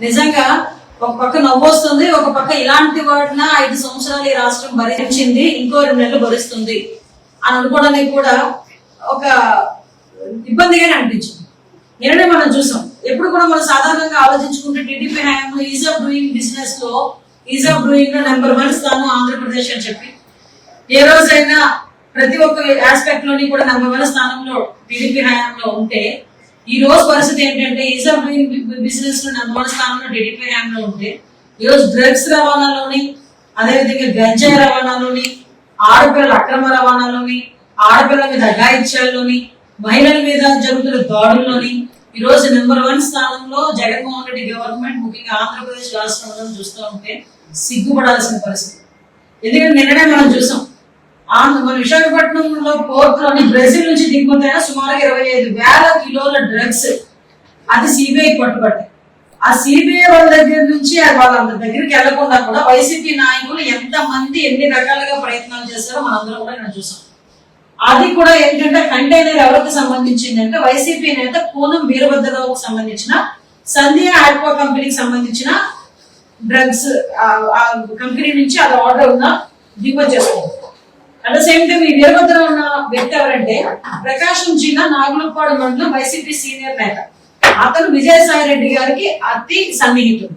నిజంగా ఒక పక్క నవ్వొస్తుంది ఒక పక్క ఇలాంటి వాటిన ఐదు సంవత్సరాలు ఈ రాష్ట్రం భరించింది ఇంకో రెండు నెలలు భరిస్తుంది అని అనుకోవడానికి కూడా ఒక ఇబ్బందిగానే అనిపించింది. నిన్ననే మనం చూసాం. ఎప్పుడు కూడా మనం సాధారణంగా ఆలోచించుకుంటే టీడీపీ హయాంలో ఈజ్ ఆఫ్ డూయింగ్ బిజినెస్లో ఈజ్ ఆఫ్ డూయింగ్లో నెంబర్ వన్ స్థానం ఆంధ్రప్రదేశ్ అని చెప్పి. ఏ రోజైనా ప్రతి ఒక్క ఆస్పెక్ట్లోని కూడా నెంబర్ వన్ స్థానంలో టీడీపీ హయాంలో ఉంటే ఈ రోజు పరిస్థితి ఏంటంటే ఈజ్ ఆఫ్ డూయింగ్ బిజినెస్లో నెంబర్ వన్ స్థానంలో టీడీపీ హయాంలో ఉంటే ఈ రోజు డ్రగ్స్ రవాణాలోని అదేవిధంగా గంజాయి రవాణాలోని ఆడపిల్లల అక్రమ రవాణాలోని ఆడపిల్లల మీద అఘాయిత్యాల్లోని మహిళల మీద జరుగుతున్న దాడుల్లోని ఈ రోజు నెంబర్ వన్ స్థానంలో జగన్మోహన్ రెడ్డి గవర్నమెంట్ ముఖ్యంగా ఆంధ్రప్రదేశ్ రాష్ట్రంలో చూస్తూ ఉంటే సిగ్గుపడాల్సిన పరిస్థితి. ఎందుకంటే నిన్ననే మనం చూసాం ఆంధ్ర మన విశాఖపట్నంలో పోర్టులోని బ్రెజిల్ నుంచి దిగుమతైన సుమారు ఇరవై ఐదు వేల కిలోల డ్రగ్స్. అది సిబిఐ పట్టుబట్టాయి ఆ సిబిఐ వాళ్ళ దగ్గర నుంచి వాళ్ళ దగ్గరికి వెళ్ళకుండా కూడా వైసీపీ నాయకులు ఎంత మంది ఎన్ని రకాలుగా ప్రయత్నాలు చేస్తారో మనందరం కూడా నేను చూసాం. అది కూడా ఏంటంటే కంటైనర్ ఎవరికి సంబంధించింది అంటే వైసీపీ నేత పూనం వీరభద్రరావుకు సంబంధించిన సంధ్య ఆక్వా కంపెనీకి సంబంధించిన డ్రగ్స్ ఆ కంపెనీ నుంచి అది ఆర్డర్ ఉన్న దిగుమతి చేసుకోండి అట్ ద సేమ్ టైం ఈ వీరభద్ర ఉన్న వ్యక్తి ఎవరంటే ప్రకాశం జిల్లా నాగులపాడు మండలం వైసీపీ సీనియర్ నేత. అతను విజయసాయి రెడ్డి గారికి అతి సన్నిహితుడు.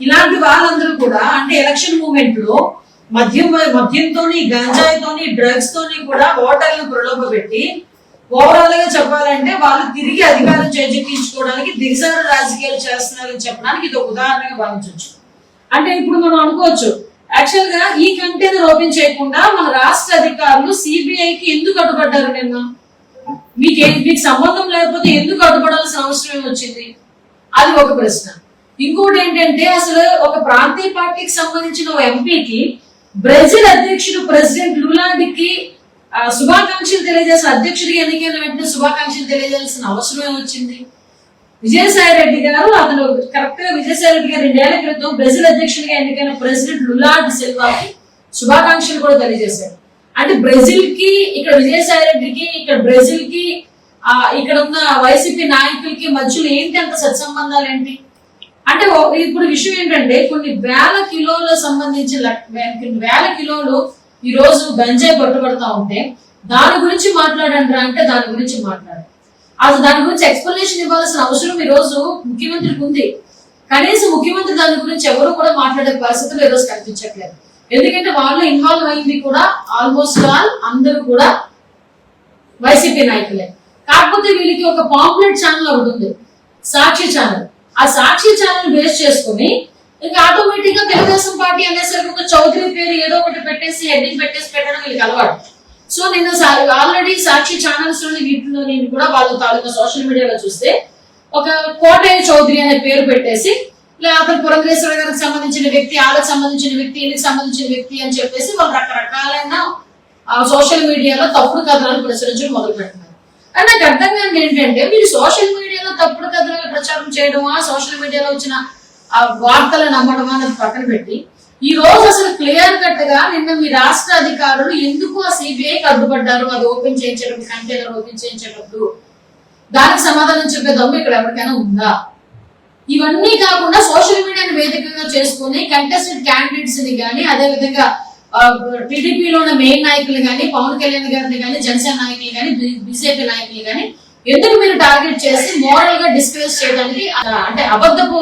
ఇలాంటి వాళ్ళందరూ కూడా అంటే ఎలక్షన్ మూమెంట్లో మద్యం మద్యంతోని గంజాయితోని డ్రగ్స్ తోని కూడా ఓటర్లను ప్రలోభ పెట్టి ఓవరాల్గా చెప్పాలంటే వాళ్ళు తిరిగి అధికారం చేజిక్కించుకోవడానికి దిగజారు రాజకీయాలు చేస్తున్నారని చెప్పడానికి ఇది ఒక ఉదాహరణగా భావించవచ్చు. అంటే ఇప్పుడు మనం అనుకోవచ్చు యాక్చువల్గా ఈ కంటైనర్ ఓపెన్ చేయకుండా మన రాష్ట్ర అధికారులు సిబిఐకి ఎందుకు అడ్డుపడ్డారు నిన్న? మీకు మీకు సంబంధం లేకపోతే ఎందుకు అడ్డుపడాల్సిన అవసరం వచ్చింది? అది ఒక ప్రశ్న. ఇంకోటి ఏంటంటే అసలు ఒక ప్రాంతీయ పార్టీకి సంబంధించిన ఒక ఎంపీకి బ్రెజిల్ అధ్యక్షుడు ప్రెసిడెంట్ లులాండికి శుభాకాంక్షలు తెలియజేసిన అధ్యక్షుడికి ఎన్నికైన వెంటనే శుభాకాంక్షలు తెలియజేయాల్సిన అవసరం వచ్చింది. విజయసాయి రెడ్డి గారు అతను కరెక్ట్గా విజయసాయి రెడ్డి గారు రెండేళ్ళ క్రితం బ్రెజిల్ అధ్యక్షుడిగా ఎన్నికైన ప్రెసిడెంట్ లులాడ్ సిల్వాకి శుభాకాంక్షలు కూడా తెలియజేశారు. అంటే బ్రెజిల్కి ఇక్కడ విజయసాయి రెడ్డికి ఇక్కడ బ్రెజిల్కి ఆ ఇక్కడ ఉన్న వైసీపీ నాయకులకి మధ్యలో ఏంటి అంత సత్సంబంధాలు ఏంటి? అంటే ఇప్పుడు విషయం ఏంటంటే కొన్ని వేల కిలోల సంబంధించిన కొన్ని వేల కిలోలు ఈ రోజు గంజాయి పట్టుబడతా ఉంటే దాని గురించి మాట్లాడండి అంటే దాని గురించి మాట్లాడారు అసలు దాని గురించి ఎక్స్ప్లెనేషన్ ఇవ్వాల్సిన అవసరం ఈ రోజు ముఖ్యమంత్రికి ఉంది. కనీసం ముఖ్యమంత్రి దాని గురించి ఎవరు కూడా మాట్లాడే పరిస్థితులు ఈ రోజు కనిపించట్లేదు. ఎందుకంటే వాళ్ళు ఇన్వాల్వ్ అయింది కూడా ఆల్మోస్ట్ ఆల్ అందరూ కూడా వైసీపీ నాయకులే. కాకపోతే వీళ్ళకి ఒక పాంప్లెట్ ఛానల్ ఒకటి ఉంది. సాక్షి ఛానల్ ఆ సాక్షి ఛానల్ బేస్ చేసుకుని ఇంకా ఆటోమేటిక్గా తెలుగుదేశం పార్టీ అనేసరికి ఒక చౌదరి పేరు ఏదో ఒకటి పెట్టేసి హెడ్డింగ్ పెట్టేసి పెట్టడం వీళ్ళకి అలవాటు. సో నిన్న ఆల్రెడీ సాక్షి ఛానల్స్లోని వీటిలో నేను కూడా వాళ్ళ తాలూకా సోషల్ మీడియాలో చూస్తే ఒక కోటయ్య చౌదరి అనే పేరు పెట్టేసి లేకపోతే పురంధరేశ్వర గారికి సంబంధించిన వ్యక్తి వాళ్ళకి సంబంధించిన వ్యక్తి వీళ్ళకి సంబంధించిన వ్యక్తి అని చెప్పేసి వాళ్ళు రకరకాలైన సోషల్ మీడియాలో తప్పుడు కథనాలు ప్రచురించడం మొదలు పెడుతున్నారు. అండ్ నాకు అర్థం కానీ ఏంటంటే మీరు సోషల్ మీడియాలో తప్పుడు కథనాలు ప్రచారం చేయడమా? సోషల్ మీడియాలో వచ్చిన ఆ వార్తలు నమ్మడమా? అనేది పక్కన పెట్టి ఈ రోజు అసలు క్లియర్ కట్గా నిన్న మీ రాష్ట్ర అధికారులు ఎందుకు ఆ సిబిఐకి అడ్డుపడ్డారు? అది ఓపెన్ చేయించడం కంటైనర్ ఓపెన్ చేయించేటప్పుడు దానికి సమాధానం చెప్పే దమ్ము ఇక్కడ ఎవరికైనా ఉందా? ఇవన్నీ కాకుండా సోషల్ మీడియాని వేదికగా చేసుకుని కంటెస్టెడ్ క్యాండిడేట్స్ని కానీ అదే విధంగా టీడీపీలో ఉన్న మెయిన్ నాయకులు కానీ పవన్ కళ్యాణ్ గారిని కానీ జనసేన నాయకులు కానీ బీజేపీ నాయకులు కానీ ఎందుకు మీరు టార్గెట్ చేసి మోరల్గా డిస్కస్ చేయడానికి అంటే అబద్ధపు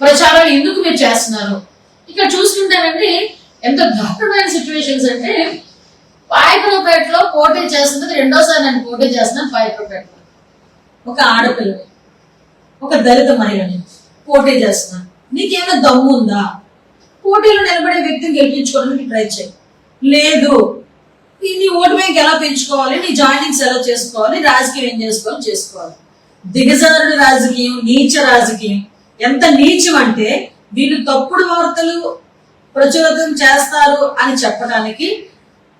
ప్రచారాలు ఎందుకు మీరు చేస్తున్నారు? ఇక్కడ చూసుకుంటారండి ఎంత దారుణమైన సిచ్యువేషన్స్ అంటే పాయకరపేటలో పోటీ చేస్తున్నది రెండోసారి నేను పోటీ చేస్తున్నాను పాయకరపేటలో ఒక ఆడపిల్లని ఒక దళిత మహిళని పోటీ చేస్తున్నాను. నీకేమైనా దమ్ము ఉందా? పోటీలో నిలబడే వ్యక్తిని గెలిపించుకోవడానికి ట్రై చేయి. లేదు. నీ ఓటు బ్యాంక్ ఎలా పెంచుకోవాలి? నీ జాయినింగ్స్ ఎలా చేసుకోవాలి? రాజకీయం ఏం చేసుకోవాలి? చేసుకోవాలి. దిగజారుడు రాజకీయం నీచ రాజకీయం. ఎంత నీచం అంటే వీళ్ళు తప్పుడు వార్తలు ప్రచురితం చేస్తారు అని చెప్పడానికి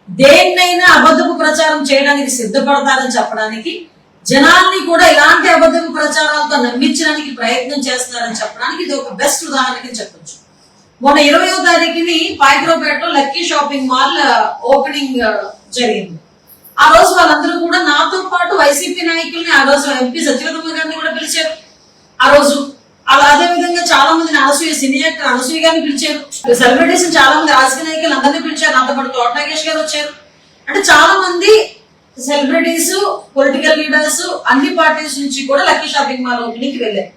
దేన్నైనా అబద్ధపు ప్రచారం చేయడానికి సిద్ధపడతారని చెప్పడానికి జనాల్ని కూడా ఇలాంటి అబద్ధపు ప్రచారాలతో నమ్మించడానికి ప్రయత్నం చేస్తున్నారని చెప్పడానికి ఇది ఒక బెస్ట్ ఉదాహరణకి చెప్పొచ్చు. మొన్న ఇరవయో తారీఖుని పాయకరావుపేటలో లక్కీ షాపింగ్ మాల్ ఓపెనింగ్ జరిగింది. ఆ రోజు వాళ్ళందరూ కూడా నాతో పాటు వైసీపీ నాయకుల్ని ఆ రోజు ఎంపీ సత్యవతమ్మ గారిని కూడా పిలిచారు. ఆ రోజు అనసూయ అదే విధంగా అనసూయ గారిని పిలిచారు. సెలబ్రిటీస్ చాలా మంది రాజకీయ నాయకులు అందరినీ పిలిచారు. నాతో పాటు తోట నాగేష్ గారు వచ్చారు. అంటే చాలా మంది సెలబ్రిటీస్ పొలిటికల్ లీడర్స్ అన్ని పార్టీస్ నుంచి కూడా లక్కీ షాపింగ్ మాల్ ఓపెనింగ్కి వెళ్ళారు.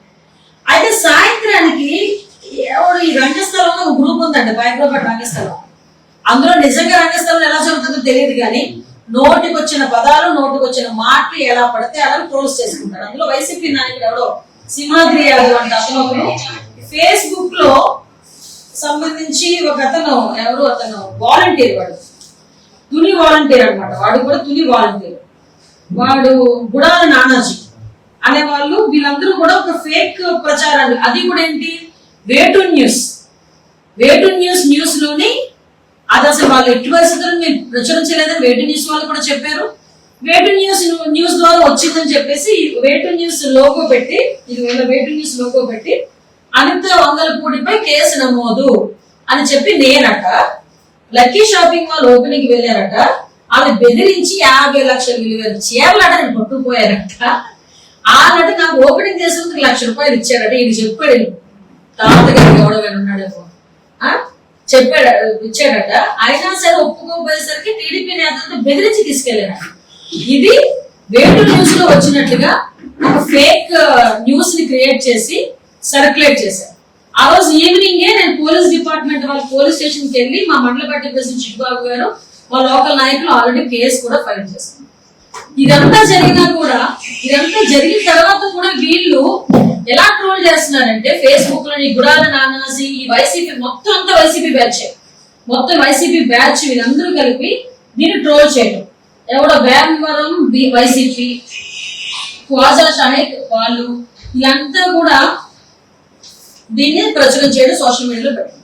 అయితే సాయంత్రానికి ఎవరు ఈ రంగస్థలంలో ఒక గ్రూప్ ఉందండి బైక్రోపేట రంగస్థలం. అందులో నిజంగా రంగస్థలం ఎలా జరుగుతుందో తెలియదు కానీ నోటికి వచ్చిన పదాలు నోటికి వచ్చిన మాటలు ఎలా పడితే అలా ట్రోల్స్ చేసుకుంటారు. అందులో వైసీపీ నాయకుడు ఎవడో సింహాద్రి యాదవ్ అంటే అతను ఫేస్బుక్లో సంబంధించి ఒక అతను ఎవరు అతను? వాలంటీర్ వాడు. తుని వాలంటీర్ అనమాట వాడు కూడా తుని వాలంటీర్. వాడు గుడాల నానాజీ. అనే వాళ్ళు వీళ్ళందరూ కూడా ఒక ఫేక్ ప్రచారాలు. అది కూడా ఏంటి? వేటు న్యూస్. వేటు న్యూస్ న్యూస్లోని అది అసలు వాళ్ళు ఎట్టి పరిస్థితులు మీరు ప్రచురించలేదని వేటు న్యూస్ వాళ్ళు కూడా చెప్పారు. వేటు న్యూస్ న్యూస్ ద్వారా వచ్చిందని చెప్పేసి వేటు న్యూస్ లోగో పెట్టి ఇది వేటు న్యూస్ లోగో పెట్టి అనిత వంగలపూడిపై కేసు నమోదు అని చెప్పి నేనట. లక్కీ షాపింగ్ మాల్ ఓపెనింగ్ వెళ్ళారట. ఆమె బెదిరించి యాభై లక్షలు విలువైన చీరలట నేను పట్టుకుపోయారట ఆ నట నాకు ఓపెనింగ్ చేసేందుకు లక్ష రూపాయలు ఇచ్చారట. ఇది చెప్పాడు తాతగారు తాతగారికి ఉన్నాడేమో. ఆ? చెప్పాడు ఇచ్చాడట. అయినా సరే ఒప్పుకోపోయేసరికి టీడీపీ నేతలతో బెదిరించి తీసుకెళ్ళారట. ఇది వేటు న్యూస్లో వచ్చినట్లుగా ఒక ఫేక్ న్యూస్ని క్రియేట్ చేసి సర్క్యులేట్ చేశారు. ఆ రోజు ఈవినింగే నేను పోలీస్ డిపార్ట్మెంట్ వాళ్ళ పోలీస్ స్టేషన్కి వెళ్ళి మా మండల పార్టీ ప్రెసిడెంట్ చిట్టుబాబు గారు మా లోకల్ నాయకులు ఆల్రెడీ కేసు కూడా ఫైల్ చేశారు. ఇదంతా జరిగినా కూడా ఇదంతా జరిగిన తర్వాత కూడా వీళ్ళు ఎలా ట్రోల్ చేస్తున్నారంటే ఫేస్బుక్లో ఈ గుడాల నానాసి ఈ వైసీపీ మొత్తం అంతా వైసీపీ బ్యాచ్ మొత్తం వైసీపీ బ్యాచ్ వీళ్ళందరూ కలిపి దీన్ని ట్రోల్ చేయడం ఎవడో వేమవరం వైసీపీ ఖవాజా షాహెక్ వాళ్ళు ఇదంతా కూడా దీన్ని ప్రచురం చేయడం సోషల్ మీడియాలో పెట్టారు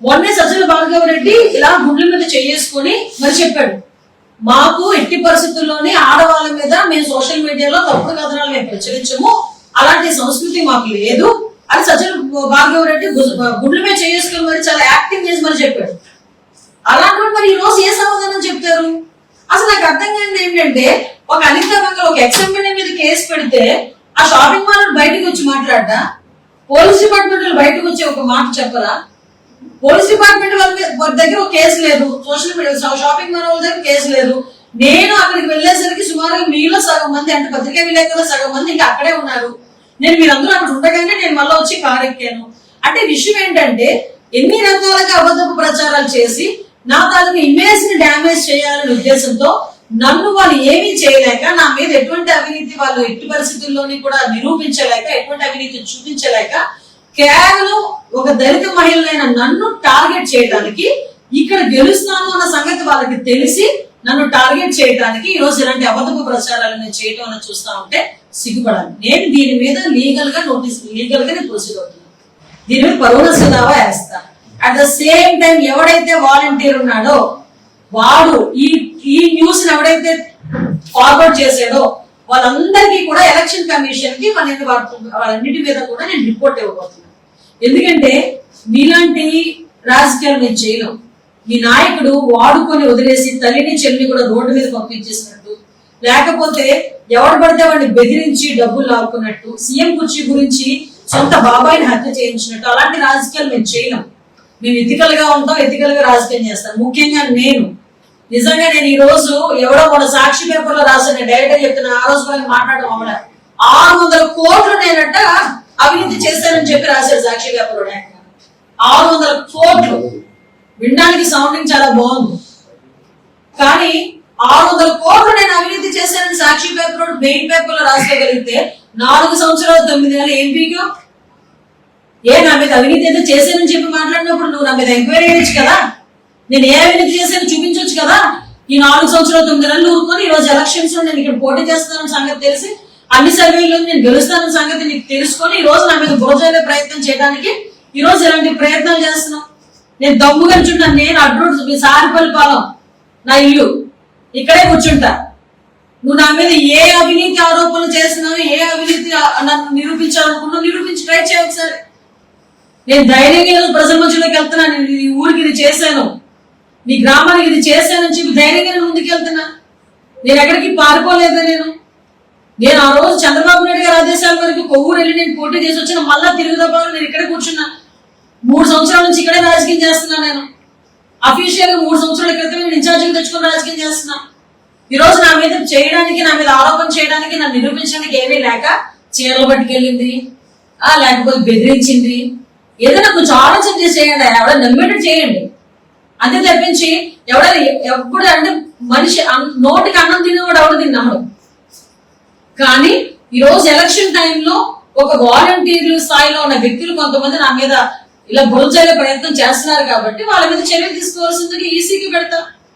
మొన్నే సజ్జల భార్గవ రెడ్డి ఇలా గుండెల మీద చేసుకొని మరి చెప్పాడు మాకు ఎట్టి పరిస్థితుల్లోనే ఆడవాళ్ళ మీద మేము సోషల్ మీడియాలో తప్పుడు కథనాలు మేము ప్రచురించము అలాంటి సంస్కృతి మాకు లేదు అని సజ్జల భార్గవ రెడ్డి గుడ్ల గుండెల మీద చేసుకుని మరి చాలా యాక్టింగ్ చేసి మరి చెప్పాడు. అలాంటి మరి ఈ రోజు ఏ సమాధానం చెప్తారు? అసలు నాకు అర్థం కానిది ఏంటంటే ఒక అనిత మంగళ ఒక ఎక్స్ఎంఎల్ఏ మీద కేసు పెడితే ఆ షాపింగ్ మాల్ బయటకు వచ్చి మాట్లాడటా పోలీస్ డిపార్ట్మెంట్ వాళ్ళు బయటకు వచ్చి ఒక మాట చెప్పరా? పోలీస్ డిపార్ట్మెంట్ వాళ్ళ దగ్గర ఒక కేసు లేదు. సోషల్ మీడియా షాపింగ్ మాల్ వాళ్ళ దగ్గర కేసు లేదు. నేను అక్కడికి వెళ్ళేసరికి సుమారుగా మీలో సగం మంది అంటే పత్రికా విలేకరులు సగం మంది ఇంకా అక్కడే ఉన్నారు. నేను మీరందరూ అక్కడ ఉండగానే నేను మళ్ళీ వచ్చి కారు ఎక్కాను. అంటే విషయం ఏంటంటే ఎన్ని రకాలుగా అబద్ధపు ప్రచారాలు చేసి నా తాలూకు ఇమేజ్ని డ్యామేజ్ చేయాలనే ఉద్దేశంతో నన్ను వాళ్ళు ఏమీ చేయలేక నా మీద ఎటువంటి అవినీతి వాళ్ళు ఎట్టి పరిస్థితుల్లోని కూడా నిరూపించలేక ఎటువంటి అవినీతి చూపించలేక కేవలం ఒక దళిత మహిళలైన నన్ను టార్గెట్ చేయడానికి ఇక్కడ గెలుస్తాను అన్న సంగతి వాళ్ళకి తెలిసి నన్ను టార్గెట్ చేయడానికి ఈ రోజు ఇలాంటి అబద్ధపు ప్రచారాలు నేను చేయటం అని చూస్తా ఉంటే సిగ్గుపడాలి. నేను దీని మీద లీగల్గా నోటీస్ లీగల్గా నేను ప్రొసీడ్ అవుతున్నాను. దీని మీద పరోనస్ దావా వేస్తా. అట్ ద సేమ్ టైం ఎవడైతే వాలంటీర్ ఉన్నాడో వాడు ఈ ఈ న్యూస్ ఎవడైతే ఫార్వర్డ్ చేసాడో వాళ్ళందరికీ కూడా ఎలక్షన్ కమిషన్కి మన వాళ్ళన్నిటి మీద కూడా నేను రిపోర్ట్ ఇవ్వబోతున్నాను. ఎందుకంటే మీలాంటి రాజకీయాలు నేను చేయను. మీ నాయకుడు వాడుకొని వదిలేసి తల్లిని చెల్లిని కూడా రోడ్డు మీద పంపించేసినట్టు లేకపోతే ఎవడు పడితే వాడిని బెదిరించి డబ్బులు లాక్కున్నట్టు సీఎం కుర్చీ గురించి సొంత బాబాయిని హత్య చేయించినట్టు అలాంటి రాజకీయాలు మేము చేయలేము మేము ఎథికల్గా ఉంటాం ఎథికల్గా రాజకీయం చేస్తాం ముఖ్యంగా నేను. నిజంగా నేను ఈ రోజు ఎవడో మన సాక్షి పేపర్లో రాసిన డైరెక్టర్ చెప్తున్న ఆ రోజు కూడా మాట్లాడడం అమల ఆరు వందల కోట్లు నేనట అవినీతి చేశానని చెప్పి రాశాడు సాక్షి పేపర్లో ఆరు వందల కోట్లు. వినడానికి సౌండింగ్ చాలా బాగుంది. కానీ ఆరు వందల కోట్లు నేను అవినీతి చేశానని సాక్షి పేపర్ మెయిన్ పేపర్లో రాసుకోగలిగితే నాలుగు సంవత్సరాలు తొమ్మిది నెలలు ఎంపీగా ఏ నా మీద అవినీతి ఏదో చేశానని చెప్పి మాట్లాడినప్పుడు నువ్వు నా మీద ఎంక్వైరీ చేయొచ్చు కదా? నేను ఏ అవినీతి చేశానో చూపించవచ్చు కదా? ఈ నాలుగు సంవత్సరాలు తొమ్మిది నెలలు ఊరుకొని ఈ రోజు ఎలక్షన్స్లో నేను ఇక్కడ పోటీ చేస్తానని సంగతి తెలిసి అన్ని సర్వేల్లో నేను గెలుస్తానని సంగతి నీకు తెలుసుకొని ఈ రోజు నా మీద బురజలే ప్రయత్నం చేయడానికి ఈ రోజు ఇలాంటి ప్రయత్నాలు చేస్తున్నావు? నేను దమ్ము కూర్చుంటాను నేను అడ్రోడ్ మీ సారిపల్లి పాలెం నా ఇల్లు ఇక్కడే కూర్చుంటా. నువ్వు నా మీద ఏ అవినీతి ఆరోపణలు చేస్తున్నావు ఏ అవినీతి నన్ను నిరూపించాలనుకున్నావు నిరూపించి ట్రై చేయ ఒకసారి. నేను ధైర్యంగా ఈరోజు ప్రజల మధ్యలోకి వెళ్తున్నాను నేను ఈ ఊరికి ఇది చేశాను. మీ గ్రామానికి ఇది చేశానని చెప్పి ధైర్యంగా నేను ముందుకు వెళ్తున్నా. నేను ఎక్కడికి పారిపోలేదు నేను. నేను ఆ రోజు చంద్రబాబు నాయుడు గారి ఆదేశాల వరకు కొవ్వూరు వెళ్ళి నేను పోటీ చేసి వచ్చిన మళ్ళా తిరుగుదబాలు నేను ఇక్కడ కూర్చున్నా. మూడు సంవత్సరాల నుంచి ఇక్కడే రాజకీయం చేస్తున్నా నేను. అఫీషియల్గా మూడు సంవత్సరాల క్రితం నేను తెచ్చుకుని రాజకీయం చేస్తున్నా. ఈ రోజు నా మీద చేయడానికి నా మీద ఆరోపణ చేయడానికి నన్ను నిరూపించడానికి ఏమీ లేక చీరలు పట్టుకెళ్ళింది ఆ లేకపోతే బెదిరించింది. ఏదైనా కొంచెం ఆలోచన చేసి చేయండి ఎవడో నమ్మేటట్టు చేయండి. అంతే తప్పించి ఎవడైనా ఎప్పుడు అంటే మనిషి నోటికి అన్నం తినేవాడు ఎవడు తిన్నాడు కానీ ఈ రోజు ఎలక్షన్ టైంలో ఒక వాలంటీర్లు స్థాయిలో ఉన్న వ్యక్తులు కొంతమంది నా మీద ఇలా బుల్జాలే ప్రయత్నం చేస్తున్నారు కాబట్టి వాళ్ళ మీద చర్యలు తీసుకోవాల్సిందిగా ఈసీకి పెడతా.